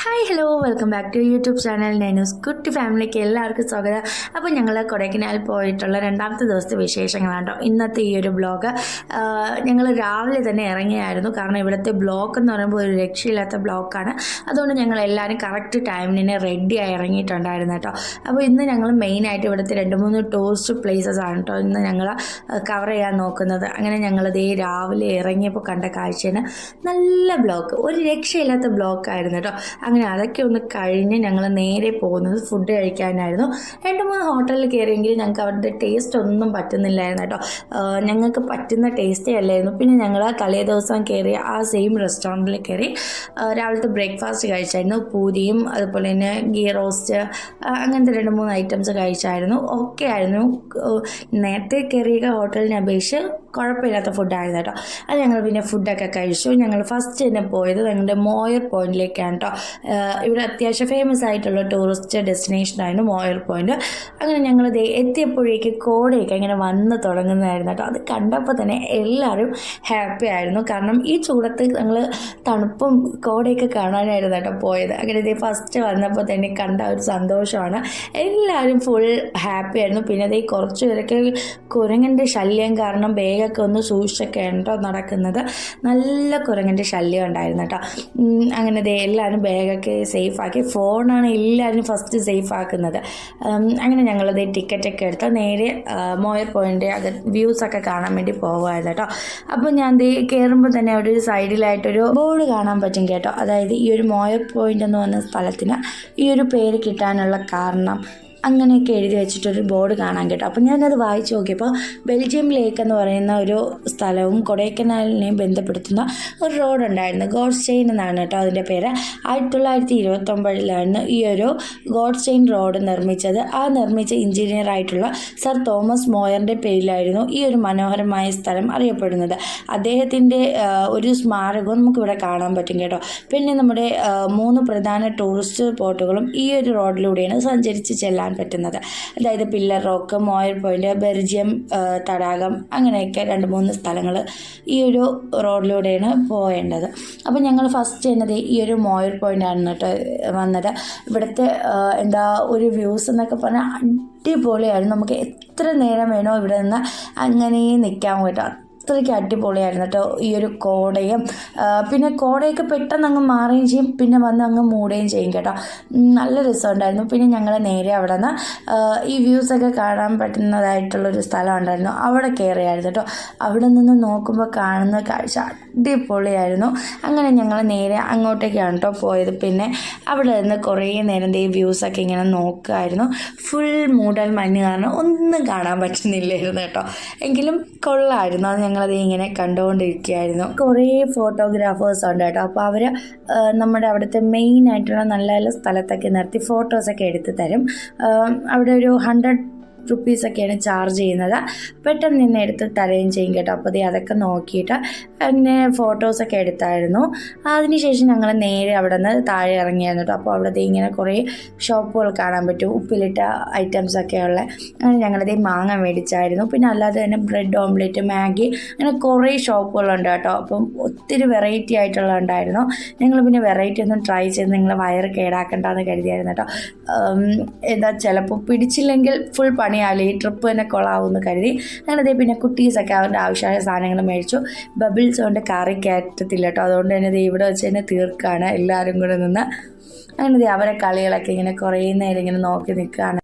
Hi hello welcome back to YouTube channel നൈനൂസ് കുട്ടി ഫാമിലിക്ക് എല്ലാവർക്കും സ്വാഗതം അപ്പോൾ ഞങ്ങൾ കൊടൈക്കനാൽ പോയിട്ടുള്ള രണ്ടാമത്തെ ദിവസത്തെ വിശേഷങ്ങളാണ് ഇന്നത്തെ ഈ ഒരു ബ്ലോഗ് ഞങ്ങൾ രാവിലെ തന്നെ ഇറങ്ങിയായിരുന്നു കാരണം ഇവിടുത്തെ ബ്ലോക്ക് എന്ന് പറയുമ്പോൾ ഒരു രക്ഷയില്ലാത്ത ബ്ലോക്കാണ് അതുകൊണ്ട് ഞങ്ങൾ എല്ലാവരും കറക്റ്റ് ടൈമിന് റെഡി ആയി ഇറങ്ങിയിട്ടുണ്ടായിരുന്നു കേട്ടോ അപ്പോൾ ഇന്ന് ഞങ്ങൾ മെയിനായിട്ട് ഇവിടുത്തെ രണ്ട് മൂന്ന് ടൂറിസ്റ്റ് പ്ലേസസ് ആണ് കേട്ടോ ഇന്ന് ഞങ്ങൾ കവർ ചെയ്യാൻ നോക്കുന്നത് അങ്ങനെ ഞങ്ങളിതേ രാവിലെ ഇറങ്ങിയപ്പോൾ കണ്ട കാഴ്ചയാണ് നല്ല ബ്ലോക്ക് ഒരു രക്ഷയില്ലാത്ത ബ്ലോക്കായിരുന്നു കേട്ടോ അങ്ങനെ അതൊക്കെ ഒന്ന് കഴിഞ്ഞ് ഞങ്ങൾ നേരെ പോകുന്നത് ഫുഡ് കഴിക്കാനായിരുന്നു. രണ്ട് മൂന്ന് ഹോട്ടലിൽ കയറിയെങ്കിൽ ഞങ്ങൾക്ക് അവരുടെ ടേസ്റ്റ് ഒന്നും പറ്റുന്നില്ലായിരുന്നു കേട്ടോ ഞങ്ങൾക്ക് പറ്റുന്ന ടേസ്റ്റേ അല്ലായിരുന്നു. പിന്നെ ഞങ്ങൾ തലേ ദിവസം കയറി ആ സെയിം റെസ്റ്റോറന്റിൽ കയറി രാവിലത്തെ ബ്രേക്ക്ഫാസ്റ്റ് കഴിച്ചായിരുന്നു. പൂരിയും അതുപോലെ തന്നെ ഗീ റോസ്റ്റ് അങ്ങനത്തെ രണ്ട് മൂന്ന് ഐറ്റംസ് കഴിച്ചായിരുന്നു. ഓക്കെ ആയിരുന്നു. നേരത്തെ കയറിയ ഹോട്ടലിനെ അപേക്ഷിച്ച് കുഴപ്പമില്ലാത്ത ഫുഡായിരുന്നു കേട്ടോ അത് ഞങ്ങൾ പിന്നെ ഫുഡൊക്കെ കഴിച്ചു. ഞങ്ങൾ ഫസ്റ്റ് തന്നെ പോയത് ഞങ്ങളുടെ മോയർ പോയിന്റിലേക്കാണ് കേട്ടോ ഇവിടെ അത്യാവശ്യം ഫേമസ് ആയിട്ടുള്ള ടൂറിസ്റ്റ് ഡെസ്റ്റിനേഷൻ ആയിരുന്നു മോയർ പോയിന്റ് അങ്ങനെ ഞങ്ങൾ എത്തിയപ്പോഴേക്ക് കോടയൊക്കെ ഇങ്ങനെ വന്ന് തുടങ്ങുന്നതായിരുന്നു കേട്ടോ അത് കണ്ടപ്പോൾ തന്നെ എല്ലാവരും ഹാപ്പി ആയിരുന്നു. കാരണം ഈ ചൂടത്ത് ഞങ്ങൾ തണുപ്പും കോടയൊക്കെ കാണാനായിരുന്നു കേട്ടോ പോയത്. അങ്ങനെ ഇതേ ഫസ്റ്റ് വന്നപ്പോൾ തന്നെ കണ്ട ഒരു സന്തോഷമാണ്. എല്ലാവരും ഫുൾ ഹാപ്പി ആയിരുന്നു. പിന്നെ അതേ കുറച്ച് പേരൊക്കെ കുരങ്ങന്റെ ശല്യം കാരണം ബേഗൊക്കെ ഒന്ന് സൂക്ഷിച്ചൊക്കെ ഉണ്ടോ നടക്കുന്നത്. നല്ല കുരങ്ങന്റെ ശല്യം ഉണ്ടായിരുന്നു കേട്ടോ ഉം, അങ്ങനെ ദേ എല്ലാവരും ബാഗൊക്കെ സേഫ് ആക്കി. ഫോണാണ് എല്ലാവരും ഫസ്റ്റ് സേഫ് ആക്കുന്നത്. അങ്ങനെ ഞങ്ങളത് ടിക്കറ്റൊക്കെ എടുത്ത് നേരെ മോയർ പോയിന്റ് അത് വ്യൂസൊക്കെ കാണാൻ വേണ്ടി പോകുമായിരുന്നു കേട്ടോ. അപ്പോൾ ഞാൻ ദേ കയറുമ്പോൾ തന്നെ അവിടെ ഒരു സൈഡിലായിട്ടൊരു ബോർഡ് കാണാൻ പറ്റും കേട്ടോ. അതായത് ഈ ഒരു മോയർ പോയിന്റ് എന്ന് പറഞ്ഞ സ്ഥലത്തിന് ഈ ഒരു പേര് കിട്ടാനുള്ള കാരണം. അങ്ങനെയൊക്കെ എഴുതി വെച്ചിട്ടൊരു ബോർഡ് കാണാൻ കേട്ടോ. അപ്പം ഞാനത് വായിച്ചു നോക്കിയപ്പോൾ ബെൽജിയം ലേക്ക് എന്ന് പറയുന്ന ഒരു സ്ഥലവും കൊടൈക്കനാലിനെയും ബന്ധപ്പെടുത്തുന്ന ഒരു റോഡ് ഉണ്ടായിരുന്നു. ഗോഡ്സ് ചെയിൻ എന്നാണ് കേട്ടോ അതിന്റെ പേര്. ആയിരത്തി തൊള്ളായിരത്തി ഇരുപത്തൊമ്പതിലാണ് ഈ ഒരു ഗോഡ്സ് ചെയിൻ റോഡ് നിർമ്മിച്ചത്. ആ നിർമ്മിച്ച എഞ്ചിനീയർ ആയിട്ടുള്ള സർ തോമസ് മോയറിന്റെ പേരിലായിരുന്നു ഈ ഒരു മനോഹരമായ സ്ഥലം അറിയപ്പെടുന്നത്. അദ്ദേഹത്തിന്റെ ഒരു സ്മാരകവും നമുക്കിവിടെ കാണാൻ പറ്റും കേട്ടോ. പിന്നെ നമ്മുടെ മൂന്ന് പ്രധാന ടൂറിസ്റ്റ് സ്പോട്ടുകളും ഈ ഒരു റോഡിലൂടെയാണ് സഞ്ചരിച്ച് ചെല്ലാൻ പറ്റുന്നത്. അതായത് pillar rock Moir point Berijam തടാകം അങ്ങനെയൊക്കെ രണ്ട് മൂന്ന് സ്ഥലങ്ങൾ ഈ ഒരു റോഡിലൂടെയാണ് പോകേണ്ടത് അപ്പോൾ ഞങ്ങൾ ഫസ്റ്റ് ചെയ്യുന്നത് ഈ ഒരു മോയർ പോയിന്റാണ് കേട്ടോ വന്നത്. ഇവിടുത്തെ എന്താ ഒരു വ്യൂസ് എന്നൊക്കെ പറഞ്ഞാൽ അടിപൊളിയായിരുന്നു. നമുക്ക് എത്ര നേരം വേണോ ഇവിടെ നിന്ന് അങ്ങനെ നിൽക്കാൻ കേട്ടോ അത്രയ്ക്ക് അടിപൊളിയായിരുന്നു കേട്ടോ ഈ ഒരു കോടയും. പിന്നെ കോടയൊക്കെ പെട്ടെന്ന് അങ്ങ് മാറുകയും ചെയ്യും പിന്നെ വന്ന് അങ്ങ് മൂടുകയും ചെയ്യും കേട്ടോ. നല്ല രസമുണ്ടായിരുന്നു. പിന്നെ ഞങ്ങൾ നേരെ അവിടെ നിന്ന് ഈ വ്യൂസൊക്കെ കാണാൻ പറ്റുന്നതായിട്ടുള്ളൊരു സ്ഥലം ഉണ്ടായിരുന്നു അവിടെ കയറിയായിരുന്നു കേട്ടോ. അവിടെ നിന്ന് നോക്കുമ്പോൾ കാണുന്ന കാഴ്ച അടിപൊളിയായിരുന്നു. അങ്ങനെ ഞങ്ങൾ നേരെ അങ്ങോട്ടേക്കാണ് കേട്ടോ പോയത്. പിന്നെ അവിടെ നിന്ന് കുറേ നേരം ഈ വ്യൂസൊക്കെ ഇങ്ങനെ നോക്കുമായിരുന്നു ഫുൾ മൂടൽ മഞ്ഞ് കാരണം ഒന്നും കാണാൻ പറ്റുന്നില്ലായിരുന്നു കേട്ടോ. എങ്കിലും കൊള്ളായിരുന്നു. അത് ഞങ്ങളത് ഇങ്ങനെ കണ്ടുകൊണ്ടിരിക്കുകയായിരുന്നു കുറേ ഫോട്ടോഗ്രാഫേഴ്സ് ഉണ്ട് കേട്ടോ. അപ്പോൾ അവർ നമ്മുടെ അവിടുത്തെ മെയിൻ ആയിട്ടുള്ള നല്ല നല്ല സ്ഥലത്തൊക്കെ നിർത്തി ഫോട്ടോസൊക്കെ എടുത്ത് തരും. അവിടെ ഒരു ഹൺഡ്രഡ് റുപ്പീസൊക്കെയാണ് ചാർജ് ചെയ്യുന്നത്. പെട്ടെന്ന് നിന്ന് എടുത്ത് തരുകയും ചെയ്യും കേട്ടോ. അപ്പോൾ അതൊക്കെ നോക്കിയിട്ട് അങ്ങനെ ഫോട്ടോസൊക്കെ എടുത്തായിരുന്നു. അതിനുശേഷം ഞങ്ങൾ നേരെ അവിടെ നിന്ന് താഴെ ഇറങ്ങിയായിരുന്നു കേട്ടോ. അപ്പോൾ അവിടെ ഇങ്ങനെ കുറേ ഷോപ്പുകൾ കാണാൻ പറ്റും. ഉപ്പിലിട്ട ഐറ്റംസ് ഒക്കെ ഉള്ള അങ്ങനെ ഞങ്ങളത് മാങ്ങ മേടിച്ചായിരുന്നു. പിന്നെ അല്ലാതെ തന്നെ ബ്രെഡ് ഓംലെറ്റ് മാഗി അങ്ങനെ കുറേ ഷോപ്പുകളുണ്ട് കേട്ടോ. അപ്പം ഒത്തിരി വെറൈറ്റി ആയിട്ടുള്ള ഉണ്ടായിരുന്നു. ഞങ്ങൾ പിന്നെ വെറൈറ്റി ഒന്നും ട്രൈ ചെയ്ത് നിങ്ങൾ വയറ് കേടാക്കണ്ടെന്ന് കരുതിയായിരുന്നു കേട്ടോ. എന്താ ചിലപ്പോൾ പിടിച്ചില്ലെങ്കിൽ ഫുൾ പണിയാലും ഈ ട്രിപ്പ് തന്നെ കൊള്ളാവുമെന്ന് കരുതി. ദേ പിന്നെ കുട്ടീസൊക്കെ അവരുടെ ആവശ്യമായ സാധനങ്ങൾ മേടിച്ചു. ബബിൾസ് കൊണ്ട് കറി കയറ്റത്തില്ല കേട്ടോ അതുകൊണ്ട് തന്നെ ഇവിടെ വെച്ച് തന്നെ തീർക്കാണ്. എല്ലാവരും കൂടെ നിന്ന്. അങ്ങനെ അവരെ കളികളൊക്കെ ഇങ്ങനെ കുറേ നേരം ഇങ്ങനെ നോക്കി നിൽക്കുകയാണ്.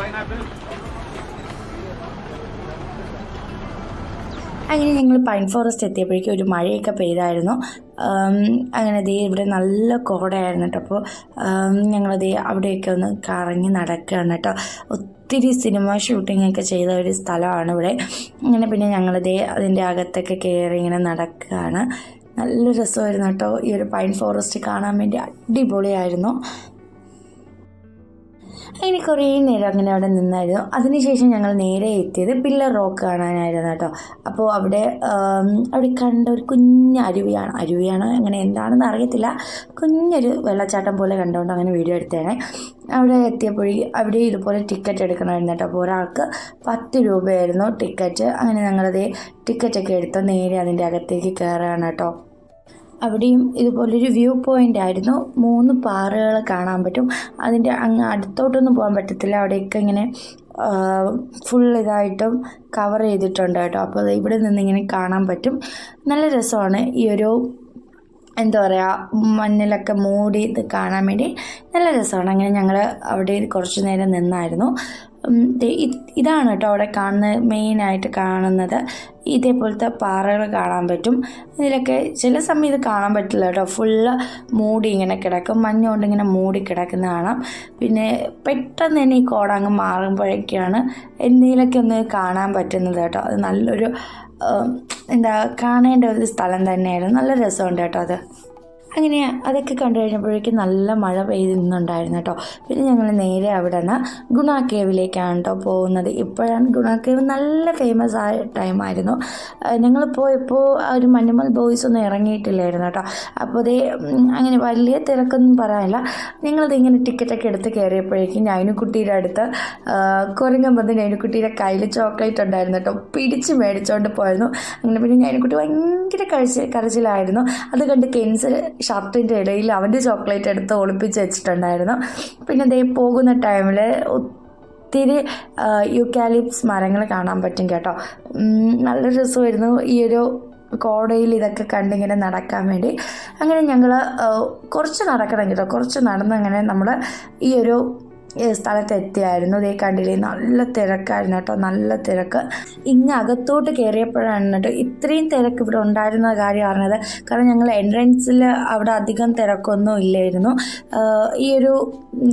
പൈനാപ്പിൾ അങ്ങനെ ഞങ്ങൾ പൈൻ ഫോറസ്റ്റ് എത്തിയപ്പോഴേക്കും ഒരു മഴയൊക്കെ പെയ്തായിരുന്നു. അങ്ങനെ ദേ ഇവിടെ നല്ല കോടയായിരുന്നു കേട്ടോ. അപ്പോൾ ഞങ്ങൾ ദേ അവിടെയൊക്കെ ഒന്ന് കറങ്ങി നടക്കുകയാണ് കേട്ടോ. ഒത്തിരി സിനിമ ഷൂട്ടിംഗ് ഒക്കെ ചെയ്ത ഒരു സ്ഥലമാണ് ഇവിടെ. അങ്ങനെ പിന്നെ ഞങ്ങൾ ദേ അതിന്റെ അകത്തൊക്കെ കയറി ഇങ്ങനെ നടക്കുകയാണ്. നല്ല രസമായിരുന്നു കേട്ടോ. ഈ ഒരു പൈൻ ഫോറസ്റ്റ് കാണാൻ വേണ്ടി അടിപൊളിയായിരുന്നു. അങ്ങനെ കുറേ നേരം അങ്ങനെ അവിടെ നിന്നായിരുന്നു. അതിനുശേഷം ഞങ്ങൾ നേരെ എത്തിയത് പില്ലർ റോക്ക് കാണാനായിരുന്നു കേട്ടോ. അപ്പോൾ അവിടെ അവിടെ കണ്ട ഒരു കുഞ്ഞ് അരുവിയാണ്. അരുവിയാണ് അങ്ങനെ എന്താണെന്ന് അറിയത്തില്ല. കുഞ്ഞൊരു വെള്ളച്ചാട്ടം പോലെ കണ്ടുകൊണ്ട് അങ്ങനെ വീഡിയോ എടുത്തേനെ അവിടെ എത്തിയപ്പോഴേ അവിടെ ഇതുപോലെ ടിക്കറ്റ് എടുക്കണമായിരുന്നു കേട്ടോ. അപ്പോൾ ഒരാൾക്ക് പത്ത് രൂപയായിരുന്നു ടിക്കറ്റ് അങ്ങനെ ഞങ്ങളത് ടിക്കറ്റൊക്കെ എടുത്ത് നേരെ അതിന്റെ അകത്തേക്ക് കയറുകയാണ് കേട്ടോ. അവിടെയും ഇതുപോലൊരു വ്യൂ പോയിന്റ് ആയിരുന്നു. മൂന്ന് പാറകൾ കാണാൻ പറ്റും. അതിന്റെ അങ്ങ് അടുത്തോട്ടൊന്നും പോകാൻ പറ്റത്തില്ല. അവിടെയൊക്കെ ഇങ്ങനെ ഫുൾ ഇതായിട്ടും കവർ ചെയ്തിട്ടുണ്ട് കേട്ടോ. അപ്പോൾ ഇവിടെ നിന്ന് ഇങ്ങനെ കാണാൻ പറ്റും. നല്ല രസമാണ്. ഈ ഒരു എന്താ പറയുക മണ്ണിലൊക്കെ മൂടി ഇത് കാണാൻ വേണ്ടി നല്ല രസമാണ്. അങ്ങനെ ഞങ്ങൾ അവിടെ കുറച്ച് നേരം നിന്നായിരുന്നു. ഇതാണ് കേട്ടോ അവിടെ കാണുന്നത് മെയിനായിട്ട് കാണുന്നത്. ഇതേപോലത്തെ പാറകൾ കാണാൻ പറ്റും. ഇതിലൊക്കെ ചില സമയം ഇത് കാണാൻ പറ്റില്ല കേട്ടോ. ഫുള്ള് മൂടി ഇങ്ങനെ കിടക്കും. മഞ്ഞുകൊണ്ട് ഇങ്ങനെ മൂടി കിടക്കുന്ന കാണാം. പിന്നെ പെട്ടെന്ന് തന്നെ ഈ കോടാങ്ങ് മാറുമ്പോഴൊക്കെയാണ് എന്തെങ്കിലുമൊക്കെ ഒന്ന് കാണാൻ പറ്റുന്നത് കേട്ടോ. അത് നല്ലൊരു എന്താ കാണേണ്ട ഒരു സ്ഥലം തന്നെയായിരുന്നു. നല്ല രസമുണ്ട് കേട്ടോ അത്. അങ്ങനെ അതൊക്കെ കണ്ടു കഴിഞ്ഞപ്പോഴേക്കും നല്ല മഴ പെയ്യുന്നുണ്ടായിരുന്നു കേട്ടോ. പിന്നെ ഞങ്ങൾ നേരെ അവിടെ നിന്ന് ഗുണ കേവിലേക്കാണ് കേട്ടോ പോകുന്നത്. ഇപ്പോഴാണ് ഗുണ കേവ് നല്ല ഫേമസ് ആയ ടൈമായിരുന്നു ഞങ്ങൾ പോയപ്പോൾ ഒരു മഞ്ഞുമൽ ബോയ്സ് ഒന്നും ഇറങ്ങിയിട്ടില്ലായിരുന്നു കേട്ടോ. അപ്പോൾ അതേ അങ്ങനെ വലിയ തിരക്കൊന്നും പറയാനില്ല. ഞങ്ങളത് ഇങ്ങനെ ടിക്കറ്റൊക്കെ എടുത്ത് കയറിയപ്പോഴേക്കും നൈനുക്കുട്ടിയുടെ അടുത്ത് കുരങ്ങൻ വന്ന് ഞാനുക്കുട്ടിയുടെ കയ്യിൽ ചോക്ലേറ്റ് ഉണ്ടായിരുന്നു കേട്ടോ. പിടിച്ച് മേടിച്ചുകൊണ്ട് പോയിരുന്നു. അങ്ങനെ പിന്നെ ഞാനുക്കുട്ടി ഭയങ്കര കഴിച്ച് കരച്ചിലായിരുന്നു. അത് കണ്ട് കെൻസ് ഷർട്ടിന്റെ ഇടയിൽ അവന്റെ ചോക്ലേറ്റ് എടുത്ത് ഒളിപ്പിച്ച് വെച്ചിട്ടുണ്ടായിരുന്നു. പിന്നെ ദേ പോകുന്ന ടൈമിൽ ഒത്തിരി യൂക്കാലിപ്സ് മരങ്ങൾ കാണാൻ പറ്റും കേട്ടോ. നല്ല രസമായിരുന്നു ഈ ഒരു കോടയിൽ ഇതൊക്കെ കണ്ടിങ്ങനെ നടക്കാൻ വേണ്ടി. അങ്ങനെ ഞങ്ങൾ കുറച്ച് നടക്കണം കേട്ടോ. കുറച്ച് നടന്ന് അങ്ങനെ നമ്മൾ ഈ ഒരു ഈ സ്ഥലത്ത് എത്തിയായിരുന്നു. ഇതേ കണ്ടില്ലേ നല്ല തിരക്കായിരുന്നു കേട്ടോ നല്ല തിരക്ക്. ഇങ്ങ് അകത്തോട്ട് കയറിയപ്പോഴാണ് കേട്ടോ ഇത്രയും തിരക്ക് ഇവിടെ ഉണ്ടായിരുന്ന കാര്യം അറിഞ്ഞത്. കാരണം ഞങ്ങൾ എൻട്രൻസിൽ അവിടെ അധികം തിരക്കൊന്നും ഇല്ലായിരുന്നു. ഈ ഒരു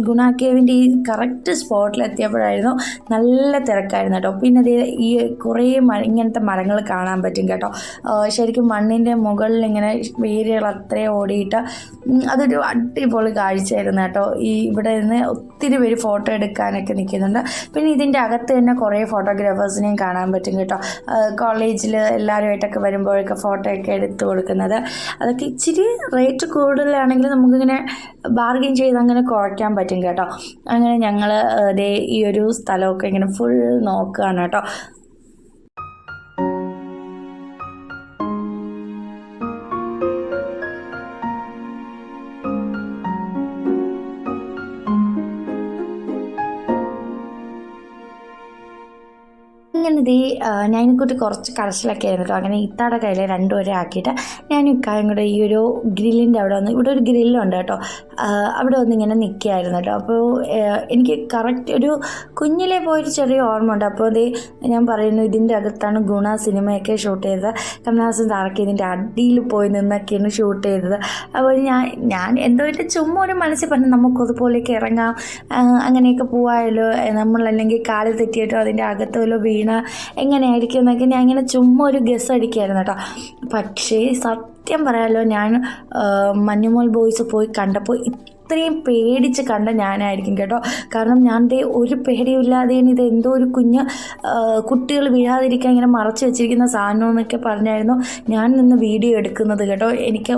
ഗുണാക്കേവിന്റെ ഈ കറക്റ്റ് സ്പോട്ടിൽ എത്തിയപ്പോഴായിരുന്നു നല്ല തിരക്കായിരുന്നു കേട്ടോ. പിന്നെ അതേ ഈ കുറേ മ ഇങ്ങനത്തെ മരങ്ങൾ കാണാൻ പറ്റും കേട്ടോ. ശരിക്കും മണ്ണിന്റെ മുകളിൽ ഇങ്ങനെ വേരുകൾ അത്രയും ഓടിയിട്ട് അതൊരു അടിപൊളി കാഴ്ചയായിരുന്നു കേട്ടോ. ഈ ഇവിടെ നിന്ന് ഒത്തിരി പേര് ഫോട്ടോ എടുക്കാനൊക്കെ നിൽക്കുന്നുണ്ട്. പിന്നെ ഇതിന്റെ അകത്ത് തന്നെ കുറേ ഫോട്ടോഗ്രാഫേഴ്സിനെയും കാണാൻ പറ്റും കേട്ടോ. കോളേജിൽ എല്ലാവരുമായിട്ടൊക്കെ വരുമ്പോഴൊക്കെ ഫോട്ടോയൊക്കെ എടുത്ത് കൊടുക്കുന്നത്. അതൊക്കെ ഇച്ചിരി റേറ്റ് കൂടുതലാണെങ്കിൽ നമുക്കിങ്ങനെ ബാർഗെയിൻ ചെയ്ത് അങ്ങനെ കുറയ്ക്കാൻ പറ്റും കേട്ടോ. അങ്ങനെ ഞങ്ങൾ ദേ ഈ ഒരു സ്ഥലമൊക്കെ ഇങ്ങനെ ഫുൾ നോക്കുകയാണ് കേട്ടോ. ഇങ്ങനെ ദേ ഞാനിക്കൂട്ടി കുറച്ച് കരച്ചിലൊക്കെ ആയിരുന്നു കേട്ടോ. അങ്ങനെ ഇത്താടെ കയ്യിൽ രണ്ടുപേരെ ആക്കിയിട്ട് ഞാൻ ഇക്കായും കൂടെ ഈ ഒരു ഗ്രില്ലിന്റെ അവിടെ വന്ന് ഇവിടെ ഒരു ഗ്രില്ലുണ്ട് കേട്ടോ. അവിടെ വന്ന് ഇങ്ങനെ നിൽക്കുകയായിരുന്നു കേട്ടോ. അപ്പോൾ എനിക്ക് കറക്റ്റ് ഒരു കുഞ്ഞിലെ പോയൊരു ചെറിയ ഓർമ്മ ഉണ്ട് അപ്പോൾ ദേ ഞാൻ പറയുന്നു ഇതിന്റെ അകത്താണ് ഗുണ സിനിമയൊക്കെ ഷൂട്ട് ചെയ്തത്. കമലഹാസൻ താറക്കി ഇതിന്റെ അടിയിൽ പോയി നിന്നൊക്കെയാണ് ഷൂട്ട് ചെയ്തത്. അപ്പോൾ ഞാൻ ഞാൻ എന്തോ ഒരു ചുമ്മാ ഒരു മനസ്സിൽ പറഞ്ഞു നമുക്ക് അതുപോലെയൊക്കെ ഇറങ്ങാം അങ്ങനെയൊക്കെ പോവാമല്ലോ നമ്മളല്ലെങ്കിൽ കാൽ തെറ്റിയിട്ടോ അതിന്റെ അകത്തോ വീണ എങ്ങനെയായിരിക്കും എന്നൊക്കെ ഞാൻ ഇങ്ങനെ ചുമ്മാ ഒരു ഗസ് അടിക്കായിരുന്നു കേട്ടോ. പക്ഷേ സത്യം പറയാലോ ഞാൻ മഞ്ഞുമോൾ ബോയ്സ് പോയി കണ്ടപ്പോൾ ഇത്രയും പേടിച്ച് കണ്ട ഞാനായിരിക്കും കേട്ടോ. കാരണം ഞാൻ ദേ ഒരു ഇല്ലാതെ ഇത് എന്തോ ഒരു കുഞ്ഞ് കുട്ടികൾ വീഴാതിരിക്കാൻ ഇങ്ങനെ മറച്ചു വെച്ചിരിക്കുന്ന സാധനം എന്നൊക്കെ പറഞ്ഞായിരുന്നു. ഞാൻ നിന്ന് വീഡിയോ എടുക്കുന്നത് കേട്ടോ. എനിക്ക്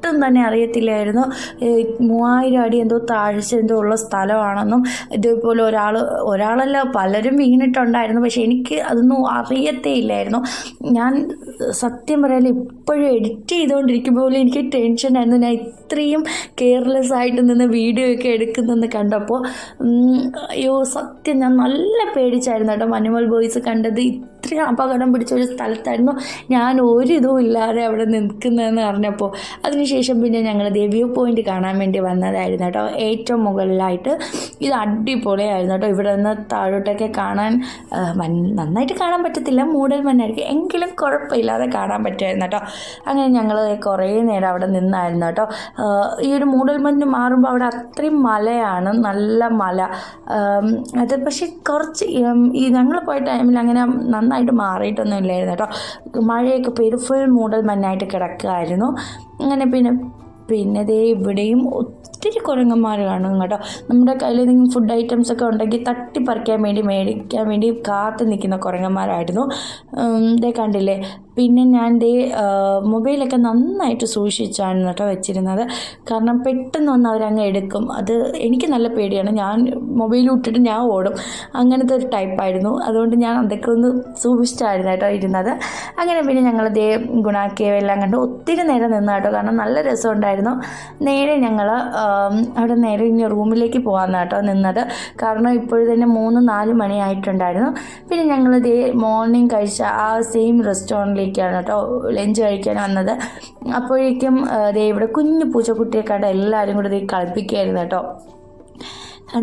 ഒട്ടും തന്നെ അറിയത്തില്ലായിരുന്നു. മൂവായിരം അടി എന്തോ താഴ്ച എന്തോ ഉള്ള സ്ഥലമാണെന്നും ഇതേപോലെ ഒരാൾ ഒരാളല്ല പലരും വീണിട്ടുണ്ടായിരുന്നു. പക്ഷെ എനിക്ക് അതൊന്നും അറിയത്തേ ഇല്ലായിരുന്നു. ഞാൻ സത്യം പറയാൻ ഇപ്പോഴും എഡിറ്റ് ചെയ്തുകൊണ്ടിരിക്കുമ്പോൾ പോലും എനിക്ക് ടെൻഷനായിരുന്നു ഞാൻ ഇത്രയും കെയർലെസ് ആയിട്ട് നിന്ന് വീഡിയോ ഒക്കെ എടുക്കുന്നെന്ന് കണ്ടപ്പോൾ അയ്യോ സത്യം ഞാൻ നല്ല പേടിച്ചായിരുന്നു കേട്ടോ. മനുമൽ ബോയ്സ് കണ്ടത് ഇത്ര അത്രയും അപകടം പിടിച്ച ഒരു സ്ഥലത്തായിരുന്നു ഞാൻ ഒരു ഒരിതും ഇല്ലാതെ അവിടെ നിൽക്കുന്നതെന്ന് പറഞ്ഞപ്പോൾ അതിനുശേഷം പിന്നെ ഞങ്ങൾ വ്യൂ പോയിന്റ് കാണാൻ വേണ്ടി വന്നതായിരുന്നു കേട്ടോ. ഏറ്റവും മുകളിലായിട്ട് ഇത് അടിപൊളിയായിരുന്നു കേട്ടോ. ഇവിടെ നിന്ന് താഴോട്ടൊക്കെ കാണാൻ നന്നായിട്ട് കാണാൻ പറ്റത്തില്ല മൂടൽ മഞ്ഞായിരിക്കും എങ്കിലും കുഴപ്പമില്ലാതെ കാണാൻ പറ്റുമായിരുന്നു കേട്ടോ. അങ്ങനെ ഞങ്ങൾ കുറേ നേരം അവിടെ നിന്നായിരുന്നു കേട്ടോ. ഈ ഒരു മൂടൽ മഞ്ഞ് മാറുമ്പോൾ അവിടെ അത്രയും മലയാണ് നല്ല മല. അത് പക്ഷേ കുറച്ച് ഈ ഞങ്ങൾ പോയ ടൈമിൽ അങ്ങനെ നന്നായിട്ട് മാറിയിട്ടൊന്നും ഇല്ലായിരുന്നു കേട്ടോ. മഴയൊക്കെ പെയ്ത് ഫുൾ മൂടൽ മഞ്ഞായിട്ട് കിടക്കുമായിരുന്നു അങ്ങനെ പിന്നെ പിന്നെ ദേ ഇവിടെയും ഒത്തിരി കുരങ്ങന്മാർ കാണും കേട്ടോ. നമ്മുടെ കയ്യിൽ എന്തെങ്കിലും ഫുഡ് ഐറ്റംസ് ഒക്കെ ഉണ്ടെങ്കിൽ തട്ടിപ്പറിക്കാൻ വേണ്ടി മേടിക്കാൻ വേണ്ടി കാത്തു നിൽക്കുന്ന കുരങ്ങന്മാരായിരുന്നു. ഇതേ കണ്ടില്ലേ പിന്നെ ഞാൻ ദേ മൊബൈലൊക്കെ നന്നായിട്ട് സൂക്ഷിച്ചാണ് കേട്ടോ വെച്ചിരുന്നത്. കാരണം പെട്ടെന്ന് ഒന്ന് അവരങ്ങ് എടുക്കും. അത് എനിക്ക് നല്ല പേടിയാണ്. ഞാൻ മൊബൈൽ വിട്ടിട്ട് ഞാൻ ഓടും. അങ്ങനത്തെ ഒരു ടൈപ്പായിരുന്നു അതുകൊണ്ട് ഞാൻ അതൊക്കെ ഒന്ന് സൂക്ഷിച്ചായിരുന്നു കേട്ടോ ഇരുന്നത്. അങ്ങനെ പിന്നെ ഞങ്ങൾ ദേ ഗുണാക്കിയവെല്ലാം കണ്ട് ഒത്തിരി നേരം നിന്നു കേട്ടോ. കാരണം നല്ല രസമുണ്ടായിരുന്നു. നേരെ ഞങ്ങൾ അവിടെ നേരെ ഇനി റൂമിലേക്ക് പോകാമെന്ന് കേട്ടോ നിന്നത്. കാരണം ഇപ്പോഴും തന്നെ മൂന്ന് നാല് മണിയായിട്ടുണ്ടായിരുന്നു. പിന്നെ ഞങ്ങൾ ദേ മോർണിംഗ് കഴിച്ച ആ സെയിം റെസ്റ്റോറന്റിലേക്കാണ് കേട്ടോ ലഞ്ച് കഴിക്കാൻ വന്നത്. അപ്പോഴേക്കും ദേ ഇവിടെ കുഞ്ഞു പൂച്ചക്കുട്ടിയെ കണ്ട് എല്ലാവരും കൂടെ ദേ കളിപ്പിക്കുകയായിരുന്നു കേട്ടോ.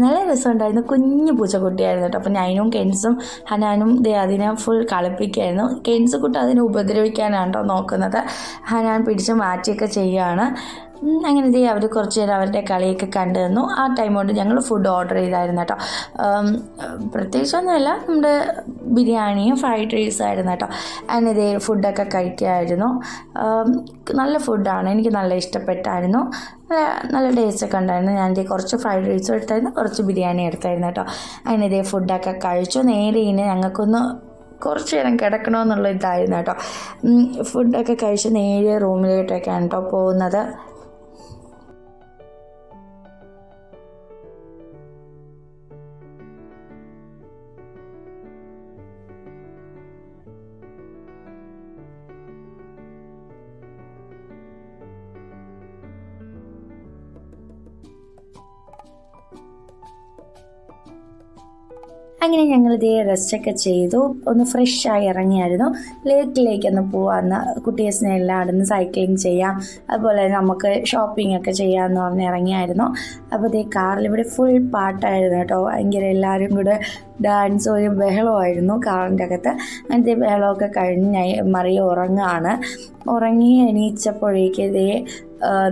നല്ല രസമുണ്ടായിരുന്നു കുഞ്ഞു പൂച്ചക്കുട്ടിയായിരുന്നു കേട്ടോ. അപ്പം ഞാനും കെൻസും ഹനാനും ദേ അതിനെ ഫുൾ കളിപ്പിക്കുകയായിരുന്നു. കെൻസ് കുട്ടി അതിനെ ഉപദ്രവിക്കാനാണ് കേട്ടോ നോക്കുന്നത്. ഹനാൻ പിടിച്ച് മാറ്റിയൊക്കെ ചെയ്യുകയാണ് അങ്ങനെ ദേ അവർ കുറച്ച് നേരം അവരുടെ കളിയൊക്കെ കണ്ടു തന്നു ആ ടൈം കൊണ്ട് ഞങ്ങൾ ഫുഡ് ഓർഡർ ചെയ്തായിരുന്നു കേട്ടോ. പ്രത്യേകിച്ചൊന്നുമല്ല നമ്മുടെ ബിരിയാണിയും ഫ്രൈഡ് റൈസും ആയിരുന്നു കേട്ടോ. അങ്ങനെ ഇതേ ഫുഡൊക്കെ കഴിക്കുമായിരുന്നു നല്ല ഫുഡാണ് എനിക്ക് നല്ല ഇഷ്ടപ്പെട്ടായിരുന്നു. നല്ല ടേസ്റ്റൊക്കെ ഉണ്ടായിരുന്നു. ഞാൻ ഇതേ കുറച്ച് ഫ്രൈഡ് റൈസും എടുത്തായിരുന്നു കുറച്ച് ബിരിയാണി എടുത്തായിരുന്നു കേട്ടോ. അങ്ങനെ ഇതേ ഫുഡൊക്കെ കഴിച്ചു. നേരെ ഇനി ഞങ്ങൾക്കൊന്ന് കുറച്ച് നേരം കിടക്കണമെന്നുള്ള ഇതായിരുന്നു കേട്ടോ. ഫുഡൊക്കെ കഴിച്ച് നേരെ റൂമിലോട്ടൊക്കെയാണ് കേട്ടോ പോകുന്നത്. അങ്ങനെ ഞങ്ങൾ ഇതേ റെസ്റ്റൊക്കെ ചെയ്തു. ഒന്ന് ഫ്രഷായി ഇറങ്ങിയായിരുന്നു. ലേക്കിലേക്ക് ഒന്ന് പോവാന്ന് കുട്ടീസിനെ എല്ലാം അവിടെ നിന്ന് സൈക്ലിങ് ചെയ്യാം. അതുപോലെ നമുക്ക് ഷോപ്പിംഗ് ഒക്കെ ചെയ്യാമെന്ന് പറഞ്ഞ് ഇറങ്ങിയായിരുന്നു. അപ്പോൾ ഇതേ കാറിൽ ഇവിടെ ഫുൾ പാട്ടായിരുന്നു കേട്ടോ. ഭയങ്കര എല്ലാവരും കൂടെ ഡാൻസ് ഒരു ബഹളമായിരുന്നു കാറിന്റെ അകത്ത്. അങ്ങനത്തെ ബഹളമൊക്കെ കഴിഞ്ഞ് മറിയ ഉറങ്ങുകയാണ് ഉറങ്ങി എണീച്ചപ്പോഴേക്ക് ഇതേ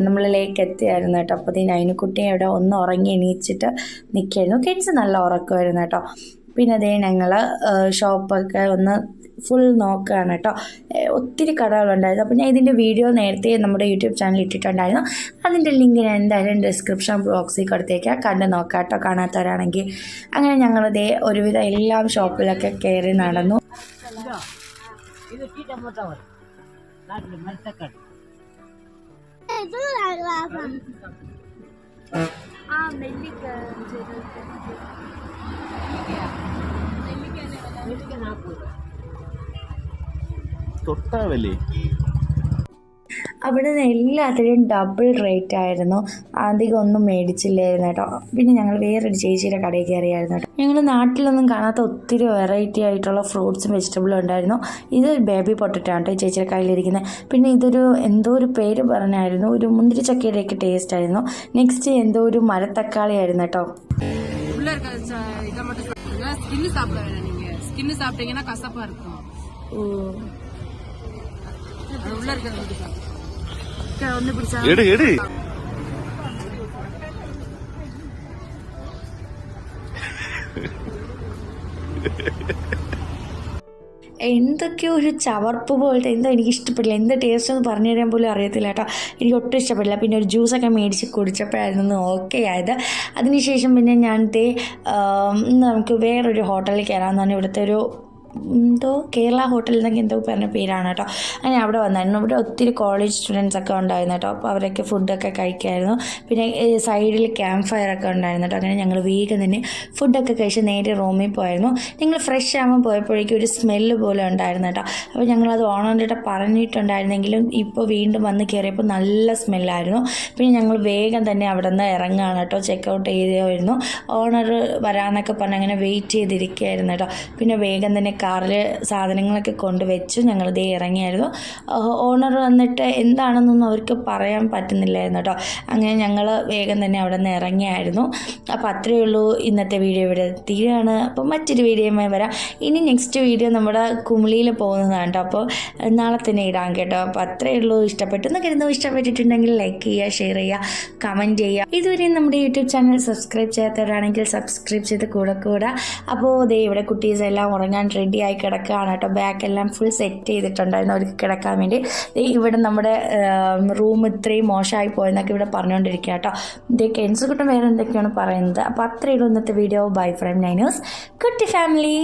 നമ്മളിലേക്ക് എത്തിയായിരുന്നു കേട്ടോ. അപ്പോൾ ഈ അതിനുകുട്ടി അവിടെ ഒന്ന് ഉറങ്ങി എണീച്ചിട്ട് നിൽക്കായിരുന്നു കിഡ്സ് നല്ല ഉറക്കമായിരുന്നു കേട്ടോ. പിന്നെ അതേ ഞങ്ങൾ ഷോപ്പൊക്കെ ഒന്ന് ഫുൾ നോക്കുകയാണ് കേട്ടോ. ഒത്തിരി കടകളുണ്ടായിരുന്നു അപ്പോൾ ഞാൻ ഇതിന്റെ വീഡിയോ നേരത്തെ നമ്മുടെ യൂട്യൂബ് ചാനൽ ഇട്ടിട്ടുണ്ടായിരുന്നു. അതിന്റെ ലിങ്ക് ഞാൻ എന്തായാലും ഡിസ്ക്രിപ്ഷൻ ബോക്സിൽ കൊടുത്തേക്കാം. കണ്ട് നോക്കാം കേട്ടോ കാണാത്തവരാണെങ്കിൽ. അങ്ങനെ ഞങ്ങളിതേ ഒരുവിധം എല്ലാം ഷോപ്പിലൊക്കെ കയറി നടന്നു. ಇದು ഇത് ഗ്ലാസ്സാണ് ആ നെല്ലിക്ക തൊട്ടാവല്ലേ അവിടെ നിന്ന് എല്ലാത്തിനും ഡബിൾ റേറ്റ് ആയിരുന്നു അധികം ഒന്നും മേടിച്ചില്ലായിരുന്നു കേട്ടോ പിന്നെ ഞങ്ങൾ വേറൊരു ചേച്ചിയുടെ കടയിൽ കയറിയായിരുന്നു കേട്ടോ ഞങ്ങൾ നാട്ടിലൊന്നും കാണാത്ത ഒത്തിരി വെറൈറ്റി ആയിട്ടുള്ള ഫ്രൂട്ട്സും വെജിറ്റബിളും ഉണ്ടായിരുന്നു ഇത് ബേബി പൊട്ടറ്റോ ആണ് കേട്ടോ ഈ ചേച്ചിയുടെ കയ്യിലിരിക്കുന്നത് പിന്നെ ഇതൊരു എന്തോ ഒരു പേര് പറഞ്ഞായിരുന്നു ഒരു മുന്തിരി ചക്കയുടെയൊക്കെ ടേസ്റ്റ് ആയിരുന്നു നെക്സ്റ്റ് എന്തോ ഒരു മരത്തക്കാളി ആയിരുന്നു കേട്ടോ உள்ள இருக்க ச- இதை மட்டும் சாப்பிடுங்க ஸ்கின் சாப்பிட வேணாம் நீங்க ஸ்கின் சாப்பிட்டீங்கன்னா கசப்பா இருக்கும் அது உள்ள இருக்கிறத மட்டும் சாப்பிடுங்க ഒന്ന് പിടിച്ചാ. എന്തൊക്കെയോ ഒരു ചവർപ്പ് പോലത്തെ എന്തോ എനിക്ക് ഇഷ്ടപ്പെടില്ല. എന്ത് ടേസ്റ്റ് എന്ന് പറഞ്ഞു തരാൻ പോലും അറിയത്തില്ല കേട്ടോ. എനിക്ക് ഒട്ടും ഇഷ്ടപ്പെടില്ല. പിന്നെ ഒരു ജ്യൂസൊക്കെ മേടിച്ച് കുടിച്ചപ്പോഴായിരുന്നു ഓക്കെ ആയത്. അതിനുശേഷം പിന്നെ ഞാൻ നമുക്ക് വേറൊരു ഹോട്ടലിൽ കയറാമെന്നാണ് പറഞ്ഞാൽ ഇവിടുത്തെ ഒരു എന്തോ കേരള ഹോട്ടൽ എന്നൊക്കെ എന്തോ പറഞ്ഞ പേരാണ് കേട്ടോ. അങ്ങനെ അവിടെ വന്നായിരുന്നു. ഇവിടെ ഒത്തിരി കോളേജ് സ്റ്റുഡൻസ് ഒക്കെ ഉണ്ടായിരുന്നു കേട്ടോ. അപ്പോൾ അവരൊക്കെ ഫുഡൊക്കെ കഴിക്കായിരുന്നു. പിന്നെ സൈഡിൽ ക്യാമ്പ് ഫയർ ഒക്കെ ഉണ്ടായിരുന്നു കേട്ടോ. അങ്ങനെ ഞങ്ങൾ വീഗം തന്നെ ഫുഡൊക്കെ കഴിച്ച് നേരെ റൂമിൽ പോയായിരുന്നു. ഞങ്ങൾ ഫ്രഷ് ആകുമ്പോൾ പോയപ്പോഴേക്കും ഒരു സ്മെല്ല് പോലെ ഉണ്ടായിരുന്നു കേട്ടോ. അപ്പോൾ ഞങ്ങളത് ഓണറിന്റെ പറഞ്ഞിട്ടുണ്ടായിരുന്നെങ്കിലും ഇപ്പോൾ വീണ്ടും വന്ന് കയറിയപ്പോൾ നല്ല സ്മെല്ലായിരുന്നു പിന്നെ ഞങ്ങൾ വേഗം തന്നെ അവിടെ നിന്ന് ഇറങ്ങുകയാണ് കേട്ടോ ചെക്കൗട്ട് ചെയ്തായിരുന്നു. ഓണർ വരാമെന്നൊക്കെ പറഞ്ഞ് അങ്ങനെ വെയിറ്റ് ചെയ്തിരിക്കുകയായിരുന്നു കേട്ടോ. പിന്നെ വേഗം തന്നെ കാറിൽ സാധനങ്ങളൊക്കെ കൊണ്ടുവച്ചു. ഞങ്ങൾ ദേ ഇറങ്ങിയായിരുന്നു ഓണർ വന്നിട്ട് എന്താണെന്നൊന്നും അവർക്ക് പറയാൻ പറ്റുന്നില്ലായിരുന്നു കേട്ടോ. അങ്ങനെ ഞങ്ങൾ വേഗം തന്നെ അവിടെ നിന്ന് ഇറങ്ങിയായിരുന്നു. അപ്പോൾ അത്രയേ ഉള്ളൂ ഇന്നത്തെ വീഡിയോ ഇവിടെ തീരാണ്. അപ്പോൾ മറ്റൊരു വീഡിയോയുമായി വരാം. ഇനി നെക്സ്റ്റ് വീഡിയോ നമ്മുടെ കുമിളിയിൽ പോകുന്നതാണ് കേട്ടോ. അപ്പോൾ നാളെ തന്നെ ഇടാം കേട്ടോ. അപ്പോൾ അത്രയേ ഉള്ളൂ. ഇഷ്ടപ്പെട്ടു എന്ന് കരുതുന്നു. ഇഷ്ടപ്പെട്ടിട്ടുണ്ടെങ്കിൽ ലൈക്ക് ചെയ്യുക ഷെയർ ചെയ്യുക കമന്റ് ചെയ്യുക. ഇതുവരെയും നമ്മുടെ യൂട്യൂബ് ചാനൽ സബ്സ്ക്രൈബ് ചെയ്യാത്തവരാണെങ്കിൽ സബ്സ്ക്രൈബ് ചെയ്ത് കൂടെ കൂടെ. അപ്പോൾ ദേ ഇവിടെ കുട്ടീസ് എല്ലാം ഉറങ്ങാൻ റെഡി ആയി കിടക്കുകയാണ് കേട്ടോ. ബാക്കെല്ലാം ഫുൾ സെറ്റ് ചെയ്തിട്ടുണ്ടായിരുന്നു അവർക്ക് കിടക്കാൻ വേണ്ടി. ഇവിടെ നമ്മുടെ റൂം ഇത്രയും മോശമായി പോയെന്നൊക്കെ ഇവിടെ പറഞ്ഞുകൊണ്ടിരിക്കുക കേട്ടോ. ഇതേ കെൻസ് കിട്ടും വേറെ എന്തൊക്കെയാണ് പറയുന്നത്? അപ്പോൾ അത്രയേ ഉള്ളൂ ഇന്നത്തെ വീഡിയോ ബൈ ഫ്രം നൈനേഴ്സ് കുട്ടി ഫാമിലി